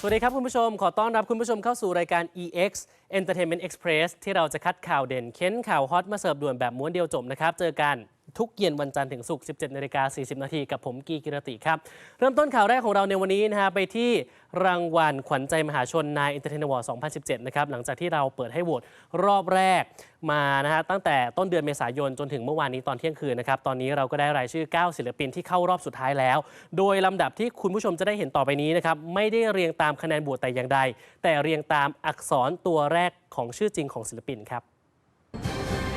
สวัสดีครับคุณผู้ชม ขอต้อนรับคุณผู้ชมเข้าสู่รายการ EX Entertainment Express ที่เราจะคัดข่าวเด่น เค้นข่าวฮอตมาเสิร์ฟด่วนแบบม้วนเดียวจบนะครับ เจอกัน ทุกเย็นวันจันทร์ถึงศุกร์ 17นาฬิกา40 นาทีกับผมกีกิรติครับ เริ่มต้นข่าวแรกของเราในวันนี้นะฮะไปที่รางวัลขวัญใจมหาชนนาย Entertain Award 2017 นะครับ หลังจากที่เราเปิดให้โหวตรอบแรกมานะฮะตั้งแต่ต้นเดือนเมษายนจนถึงเมื่อวานนี้ตอนเที่ยงคืนนะครับ ตอนนี้เราก็ได้รายชื่อ 9 ศิลปินที่เข้ารอบสุดท้ายแล้ว โดยลำดับที่คุณผู้ชมจะได้เห็นต่อไปนี้นะครับไม่ได้เรียงตามคะแนนโหวตแต่อย่างใด แต่เรียงตามอักษรตัวแรกของชื่อจริงของศิลปินครับ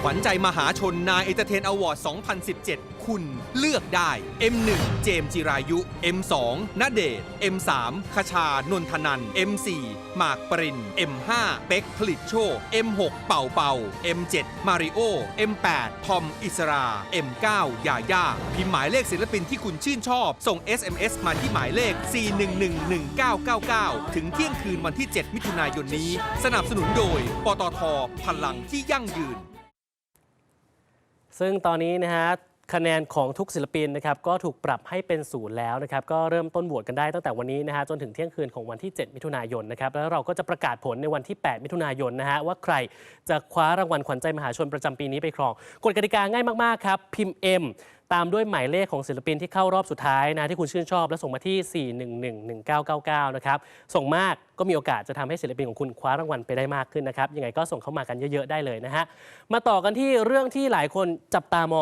ขวัญใจมหาชนนายเอเตเทนอวอร์ด 2017 คุณเลือกได้ M1 เจมจิรายุ M2 ณเดช M3 คชานนทนัน M4 หมากปริน M5 เป็กผลิตโชค M6 เป่าเป่า M7 มาริโอ M8 ทอมอิสรา M9 ยาย่าพิมพ์หมายเลขศิลปินที่คุณชื่นชอบ ส่ง SMS มาที่หมายเลข 4111999 ถึงเที่ยงคืนวันที่ 7 มิถุนายนนี้ สนับสนุนโดย ปตท พลังที่ยั่งยืน ซึ่งตอนนี้นะฮะ คะแนนของทุกศิลปินนะครับก็ถูกปรับให้เป็นศูนย์แล้วนะครับก็เริ่มต้นโหวตกันได้ตั้งแต่วันนี้นะฮะจนถึงเที่ยงคืนของวันที่ 7 มิถุนายนนะครับแล้วเราก็จะประกาศผลในวันที่ 8 มิถุนายนนะฮะว่าใครจะคว้ารางวัลขวัญใจมหาชนประจำปีนี้ไปครองกฎกติกาง่ายมากๆครับพิมพ์ M ตามด้วยหมายเลขของศิลปินที่เข้ารอบสุดท้ายนะที่คุณชื่นชอบ และส่งมาที่ 4111999 นะครับ ส่งมากก็มีโอกาสจะทำให้ศิลปินของคุณคว้ารางวัลไปได้มากขึ้นนะครับ ยังไงก็ส่งเข้ามากันเยอะ ๆ ได้เลยนะฮะ มาต่อกันที่เรื่องที่หลายคนจับตามอง